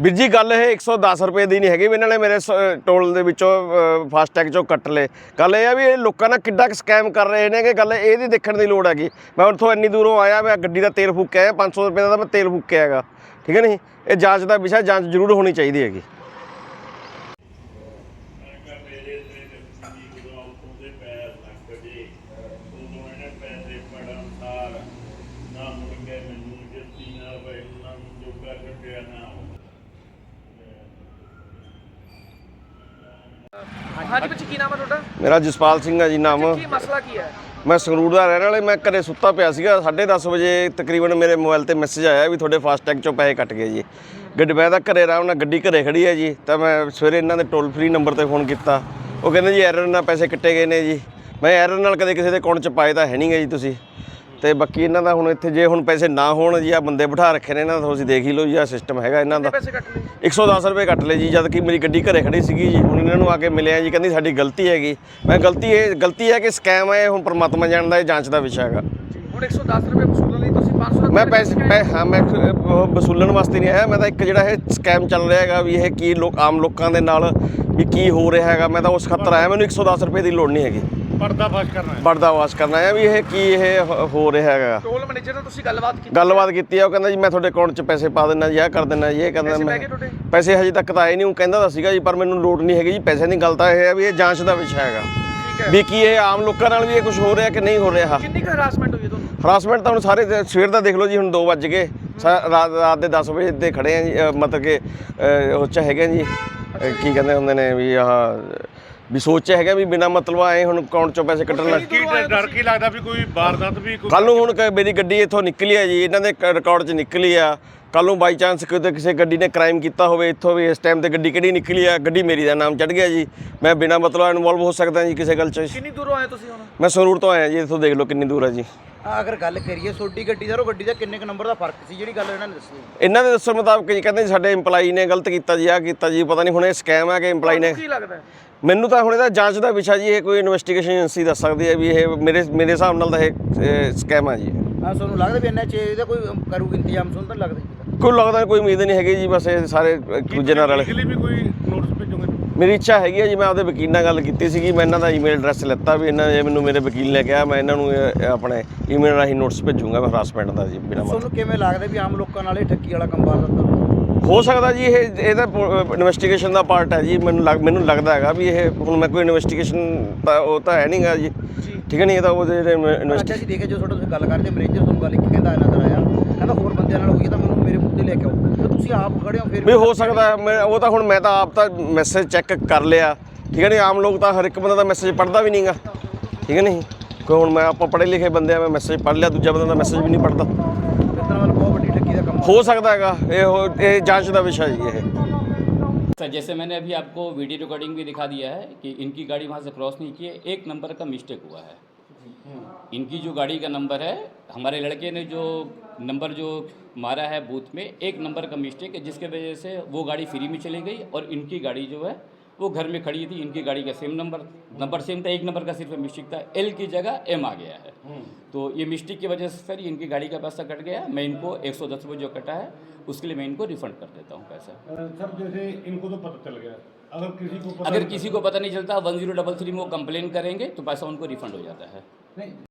ਵੀਰ ਜੀ, ਗੱਲ ਇਹ 110 ਰੁਪਏ ਦੀ ਨਹੀਂ ਹੈਗੀ, ਵੀ ਇਹਨਾਂ ਨੇ ਮੇਰੇ ਸ- ਟੋਲ ਦੇ ਵਿੱਚੋਂ ਫਾਸਟੈਗ ਚੋਂ ਕੱਟ ਲਏ। ਗੱਲ ਇਹ ਆ ਵੀ ਇਹ ਲੋਕਾਂ ਨਾਲ ਕਿੱਡਾ ਸਕੈਮ ਕਰ ਰਹੇ ਨੇ ਕਿ ਗੱਲ ਇਹਦੀ ਦੇਖਣ ਦੀ ਲੋੜ ਹੈਗੀ। ਮੈਂ ਉੱਥੋਂ ਇੰਨੀ ਦੂਰੋਂ ਆਇਆ, ਮੈਂ ਗੱਡੀ ਦਾ ਤੇਲ ਫੂਕਿਆ ਹੈ 500 ਰੁਪਏ ਦਾ ਤਾਂ ਮੈਂ ਤੇਲ ਫੂਕਿਆ ਹੈਗਾ। ਠੀਕ ਹੈ ਨਹੀਂ ਇਹ ਜਾਂਚ ਦਾ ਵਿਸ਼ਾ ਜਾਂਚ ਜ਼ਰੂਰ ਹੋਣੀ ਚਾਹੀਦੀ ਹੈਗੀ। ਨਾ ਮੁੜ ਕੇ ਮੈਨੂੰ ਜੱਤੀ ਨਾ ਬਈ ਨਾ ਜੋਗਾ ਕੱਟਿਆ ਨਾ। ਹਾਂਜੀ ਬੱਚੀ ਕੀ ਨਾਮ ਹੈ ਤੁਹਾਡਾ? ਮੇਰਾ ਜਸਪਾਲ ਸਿੰਘ ਹੈ ਜੀ ਨਾਮ। ਕੀ ਮਸਲਾ ਕੀ ਹੈ? ਮੈਂ ਸੰਗਰੂਰ ਦਾ ਰਹਿਣ ਵਾਲੇ ਮੈਂ ਘਰੇ ਸੁੱਤਾ ਪਿਆ ਸੀਗਾ 10:30 ਵਜੇ ਤਕਰੀਬਨ ਮੇਰੇ ਮੋਬਾਈਲ ਤੇ ਮੈਸੇਜ ਆਇਆ ਵੀ ਤੁਹਾਡੇ ਫਾਸਟੈਗ ਚੋਂ ਪੈਸੇ ਕੱਟ ਗਏ ਜੀ। ਗੱਡੀ ਮੈਂ ਤਾਂ ਘਰੇ ਆਰਾਮ ਨਾਲ ਗੱਡੀ ਘਰੇ ਖੜੀ ਹੈ ਜੀ ਤਾਂ ਮੈਂ ਸਵੇਰੇ ਇਹਨਾਂ ਦੇ ਟੋਲ ਫ੍ਰੀ ਨੰਬਰ ਤੇ ਫੋਨ ਕੀਤਾ। ਉਹ ਕਹਿੰਦੇ ਜੀ ਐਰਰ ਨਾਲ ਪੈਸੇ ਕੱਟੇ ਗਏ ਨੇ ਜੀ। ਮੈਂ ਐਰਰ ਨਾਲ ਕਦੇ ਕਿਸੇ ਦੇ ਅਕਾਊਂਟ 'ਚ ਪਾਏ ਤਾਂ ਹੈ ਨਹੀਂ ਗੇ ਜੀ ਤੁਸੀਂ। ਤੇ ਬਾਕੀ ਇਹਨਾਂ ਦਾ ਹੁਣ ਇੱਥੇ ਜੇ ਹੁਣ ਪੈਸੇ ਨਾ ਹੋਣ ਜੀ ਆ ਬੰਦੇ ਬਿਠਾ ਰੱਖੇ ਨੇ ਇਹਨਾਂ ਦਾ ਤੁਸੀਂ ਦੇਖ ਹੀ ਲਓ ਜੀ ਆ ਸਿਸਟਮ ਹੈਗਾ ਇਹਨਾਂ ਦਾ। ਪੈਸੇ ਕੱਟ ਲਏ 110 ਰੁਪਏ ਕੱਟ ਲਏ ਜੀ ਜਦ ਕਿ ਮੇਰੀ ਗੱਡੀ ਘਰੇ ਖੜੀ ਸੀਗੀ ਜੀ ਹੁਣ ਇਹਨਾਂ ਨੂੰ ਆ ਕੇ ਮਿਲਿਆ ਜੀ ਕਹਿੰਦੀ ਸਾਡੀ ਗਲਤੀ ਹੈਗੀ। ਮੈਂ ਗਲਤੀ ਇਹ ਗਲਤੀ ਹੈ ਕਿ ਸਕੈਮ ਹੈ ਇਹ ਹੁਣ ਪਰਮਾਤਮਾ ਜਾਣਦਾ ਇਹ ਜਾਂਚ ਦਾ ਵਿਸ਼ਾ ਹੈਗਾ। ਹੁਣ 110 ਰੁਪਏ ਵਸੂਲਣ ਲਈ ਤੁਸੀਂ 500 ਰੁਪਏ ਮੈਂ ਪੈਸੇ ਪੈ- ਹਾਂ ਮੈਂ ਵਸੂਲਣ ਵਾਸਤੇ ਨਹੀਂ ਆਇਆ ਮੈਂ ਤਾਂ ਇੱਕ ਜਿਹੜਾ ਇਹ ਸਕੈਮ ਚੱਲ ਰਿਹਾ ਹੈਗਾ ਵੀ ਇਹ ਕੀ ਲੋਕ ਆਮ ਲੋਕਾਂ ਦੇ ਨਾਲ ਵੀ ਕੀ ਹੋ ਰਿਹਾ ਹੈਗਾ ਮੈਂ ਤਾਂ ਉਸ ਖਾਤਰ ਆਇਆ ਮੈਨੂੰ 110 ਰੁਪਏ ਦੀ ਲੋੜ ਨਹੀਂ ਹੈਗੀ। ਪਰਦਾ ਫਾਸ਼ ਕਰਨਾ ਪਰਦਾ ਵਾਸ਼ ਕਰਨਾ ਹੈ ਵੀ ਇਹ ਕੀ ਇਹ ਹੋ- ਹੋ ਰਿਹਾ ਹੈਗਾ। ਟੋਲ ਮੈਨੇਜਰ ਨਾਲ ਤੁਸੀਂ ਗੱਲਬਾਤ ਕੀਤੀ ਗੱਲਬਾਤ ਕੀਤੀ ਆ ਉਹ ਕਹਿੰਦਾ ਜੀ ਮੈਂ ਤੁਹਾਡੇ ਅਕਾਊਂਟ 'ਚ ਪੈਸੇ ਪਾ ਦਿੰਦਾ ਜੀ ਇਹ ਕਰ ਦਿੰਦਾ ਜੀ ਇਹ ਕਹਿੰਦਾ ਪੈਸੇ ਮੈਂ ਪੈ ਗਏ ਤੁਹਾਡੇ? ਪੈਸੇ ਹਜੇ ਤੱਕ ਤਾਂ ਆਏ ਨਹੀਂ ਉਹ ਕਹਿੰਦਾ ਤਾਂ ਸੀਗਾ ਜੀ ਪਰ ਮੈਨੂੰ ਲੋੜ ਨਹੀਂ ਹੈਗੀ ਜੀ ਪੈਸੇ ਦੀ ਗੱਲ ਤਾਂ ਇਹ ਹੈ ਵੀ ਇਹ ਜਾਂਚ ਦਾ ਵਿਸ਼ਾ ਹੈਗਾ। ਠੀਕ ਹੈ। ਵੀ ਕੀ ਇਹ ਆਮ ਲੋਕਾਂ ਨਾਲ ਵੀ ਇਹ ਕੁਝ ਹੋ ਰਿਹਾ ਕਿ ਨਹੀਂ ਹੋ ਰਿਹਾ? ਕਿੰਨੀ ਕੁ ਹਰਾਸਮੈਂਟ ਹੋਈ ਹੈ ਤੁਹਾਨੂੰ? ਹਰਾਸਮੈਂਟ ਤਾਂ ਹੁਣ ਸਾਰੇ ਦੇ- ਸਵੇਰ ਦਾ ਦੇਖ ਲਓ ਜੀ ਹੁਣ 2 ਵੱਜ ਗਏ। ਸਾ- ਰਾਤ ਰਾਤ ਦੇ 10 ਵਜੇ ਤੇ ਖੜੇ ਆ ਜੀ ਅ, ਮਤਲਬ ਕਿ ਅ, ਉਹ 'ਚ ਹੈਗੇ ਆ ਜੀ। ਅ, ਕੀ ਕਹਿੰਦੇ ਹੁੰਦੇ ਨੇ ਵੀ ਆਹ ਵੀ ਸੋਚ 'ਚ ਹੈਗਾ ਵੀ ਬਿਨਾ ਮਤਲਬ ਆਏ ਹੁਣ ਅਕਾਊਂਟ 'ਚੋਂ ਪੈਸੇ ਕੱਢਣ ਲੱਗ ਕੀ ਡਰ- ਡਰ ਕੀ ਲੱਗਦਾ ਵੀ ਕੋਈ ਵਾਰਦਾਤ ਵੀ ਕੋਈ ਕੱਲ ਨੂੰ ਹੁਣ ਕ- ਮੇਰੀ ਗੱਡੀ ਇੱਥੋਂ ਨਿਕਲੀ ਆ ਜੀ ਇਹਨਾਂ ਦੇ ਕ- ਰਿਕਾਰਡ 'ਚ ਨਿਕਲੀ ਆ। ਕੱਲ ਨੂੰ ਬਾਈ ਚਾਂਸ ਕਿਤੇ ਕਿਸੇ ਗੱਡੀ ਨੇ ਕ੍ਰਾਈਮ ਕੀਤਾ ਹੋਵੇ ਇੱਥੋਂ ਵੀ ਇਸ ਟਾਈਮ ਤੇ ਗੱਡੀ ਕਿਹੜੀ ਨਿਕਲੀ ਆ ਗੱਡੀ ਮੇਰੀ ਦਾ ਨਾਮ ਚੜ ਗਿਆ ਜੀ। ਮੈਂ ਬਿਨਾ ਮਤਲਬ ਇਨਵੋਲਵ ਹੋ ਸਕਦਾ ਜੀ ਕਿਸੇ ਗੱਲ 'ਚ। ਕਿੰਨੀ ਦੂਰੋਂ ਆਏ ਤੁਸੀਂ ਹੁਣ? ਮੈਂ ਸੰਗਰੂਰ ਤੋਂ ਆਇਆ ਜੀ ਇੱਥੋਂ ਦੇਖ ਲਓ ਕਿੰਨੀ ਦੂਰ ਆ ਜੀ। ਆ ਅਗਰ ਗੱਲ ਕਰੀਏ ਛੋਟੀ ਗੱਡੀ ਦਾ ਉਹ ਗੱਡੀ ਦਾ ਕਿੰਨੇ ਕ ਨੰਬਰ ਦਾ ਫ਼ਰਕ ਸੀ ਜਿਹੜੀ ਗੱਲ ਇਹਨਾਂ ਨੇ ਦੱਸੀ? ਇਹਨਾਂ ਦੇ ਦੱਸਣ ਮੁਤਾਬਕ ਜੀ ਕਹਿੰਦੇ ਸਾਡੇ EMPLOYE ਨੇ ਗਲਤ ਕੀਤਾ ਜੀ ਆ ਕੀਤਾ ਜੀ ਪਤਾ ਨਹੀਂ ਹੁਣ ਇਹ ਸਕੈਮ ਹੈ ਕਿ EMPLOYE ਨੇ। ਕੀ ਲੱਗਦਾ ਹੈ? ਮੈਨੂੰ ਤਾਂ ਹੁਣ ਇਹਦਾ ਜਾਂਚ ਦਾ ਵਿਸ਼ਾ ਜੀ ਇਹ ਕੋਈ ਇਨਵੈਸਟੀਗੇਸ਼ਨ ਏਜੰਸੀ ਦੱਸ ਸਕਦੀ ਹੈ ਵੀ ਇਹ ਮੇਰੇ ਮੇਰੇ ਹਿਸਾਬ ਨਾਲ ਤਾਂ ਇਹ ਸਕੈਮ ਆ ਜੀ। ਤੁਹਾਨੂੰ ਲੱਗਦਾ ਵੀ ਕੋਈ ਕਰੂਗਾ ਇੰਤਜ਼ਾਮ ਤੁਹਾਨੂੰ ਤਾਂ ਨੀ ਲੱਗਦਾ ਜੀ ਕੋਈ ਲੱਗਦਾ ਕੋਈ ਉਮੀਦ ਨਹੀਂ ਹੈਗੀ ਜੀ ਬਸ ਇਹ ਸਾਰੇ ਇੱਕ ਦੂਜੇ ਨਾਲ ਰਲੇ ਵੀ ਕੋਈ ਨੋਟਿਸ ਭੇਜੋਗੇ? ਮੇਰੀ ਇੱਛਾ ਹੈਗੀ ਹੈ ਜੀ ਮੈਂ ਆਪਦੇ ਵਕੀਲ ਨਾਲ ਗੱਲ ਕੀਤੀ ਸੀਗੀ ਮੈਂ ਇਹਨਾਂ ਦਾ ਈਮੇਲ ਐਡਰੈਸ ਲੈਤਾ ਵੀ ਇਹਨਾਂ ਨੇ ਮੈਨੂੰ ਮੇਰੇ ਵਕੀਲ ਨੇ ਕਿਹਾ ਮੈਂ ਇਹਨਾਂ ਨੂੰ ਇਹ- ਆਪਣੇ ਈਮੇਲ ਰਾਹੀਂ ਨੋਟਿਸ ਭੇਜੂੰਗਾ ਮੈਂ ਹਰਾਸਮੈਂਟ ਦਾ ਜੀ ਬਿਨਾਂ ਮਤਲਬ। ਤੁਹਾਨੂੰ ਕਿਵੇਂ ਲੱਗਦਾ ਵੀ ਆਮ ਲੋਕਾਂ ਨਾਲ ਇਹ ਠੱਗੀ ਵਾਲਾ ਕੰਮ ਵਾਰਦਾ ਹੋ ਸਕਦਾ ਜੀ ਇਹ ਇਹਦਾ ਇਨਵੈਸਟੀਗੇਸ਼ਨ ਦਾ ਪਾਰਟ ਹੈ ਜੀ ਮੈਨੂੰ ਲੱਗ ਮੈਨੂੰ ਲੱਗਦਾ ਹੈਗਾ ਵੀ ਇਹ ਹੁਣ ਮੈਂ ਕੋਈ ਇਨਵੈਸਟੀਗੇਸ਼ਨ ਤਾਂ ਉਹ ਤਾਂ ਹੈ ਨਹੀਂਗਾ ਜੀ। ਠੀਕ ਹੈ ਨਹੀਂ ਇਹ ਤਾਂ ਉਹਦੇ ਜਿਹੜੇ ਇਨਵੈਸਟੀ ਅੱਛਾ ਜੀ ਦੇਖੇ ਜੋ ਤੁਹਾਡਾ ਤੁਸੀਂ ਗੱਲ ਕਰਦੇ ਮੈਨੇਜਰ ਤੁਹਾਨੂੰ ਗੱਲ ਇੱਕ ਕਹਿੰਦਾ ਨਜ਼ਰ ਆਇਆ ਕਹਿੰਦਾ ਹੋਰ ਬੰਦਿਆਂ ਨਾਲ ਹੋਈ ਹੈ ਤਾਂ ਮੈਨੂੰ ਮੇਰੇ ਮੁੱਦੇ ਲੈ ਕੇ ਆਓ। ਤੇ ਤੁਸੀਂ ਆਪ ਖੜੇ ਹੋ ਫਿਰ ਵੀ ਹੋ ਸਕਦਾ ਹੈ, ਮੈਂ ਉਹ ਤਾਂ ਹੁਣ ਮੈਂ ਤਾਂ ਆਪ ਤਾਂ ਮੈਸੇਜ ਚੈੱਕ ਕਰ ਲਿਆ। ਠੀਕ ਹੈ ਨਹੀਂ ਆਮ ਲੋਕ ਤਾਂ ਹਰ ਇੱਕ ਬੰਦਾ ਦਾ ਮੈਸੇਜ ਪੜ੍ਹਦਾ ਵੀ ਨਹੀਂਗਾ ਠੀਕ ਹੈ ਨਹੀਂ ਕੋਈ ਹੁਣ ਮੈਂ ਆਪਾਂ ਪੜ੍ਹੇ ਲਿਖੇ ਬੰਦੇ ਆ ਮੈਂ ਮੈਸੇਜ ਪੜ੍ਹ ਲਿਆ ਦੂਜਾ ਬੰਦਾ ਦਾ ਮੈਸੇਜ ਵੀ ਨਹੀਂ ਪੜ੍ਹਦਾ। ਵੱਡੀ ਠੱਗੀ ਦਾ ਕੰਮ ਹੋ ਸਕਦਾ ਹੈਗਾ ਇਹ ਹੋ- ਇਹ ਜਾਂਚ ਦਾ ਵਿਸ਼ਾ ਜੀ ਇਹ सर जैसे मैंने अभी आपको वीडियो रिकॉर्डिंग भी दिखा दिया है कि इनकी गाड़ी वहाँ से क्रॉस नहीं की है एक नंबर का मिस्टेक हुआ है इनकी जो गाड़ी का नंबर है हमारे लड़के ने जो नंबर जो मारा है बूथ में एक नंबर का मिस्टेक है जिसके वजह से वो गाड़ी फ्री में चली गई और इनकी गाड़ी जो है वो घर में खड़ी थी इनकी गाड़ी का सेम नंबर नंबर सेम था एक नंबर का सिर्फ़ मिस्टेक था एल की जगह एम आ गया है। तो ये मिस्टेक की वजह से सर इनकी गाड़ी का पैसा कट गया मैं इनको एक सौ दस जो कटा है उसके लिए मैं इनको रिफंड कर देता हूँ पैसा। सर जैसे इनको तो पता चल गया अगर किसी को पता अगर किसी को पता नहीं चलता वन ज़ीरो डबल थ्री में वो कंप्लेन करेंगे तो पैसा उनको रिफंड हो जाता है।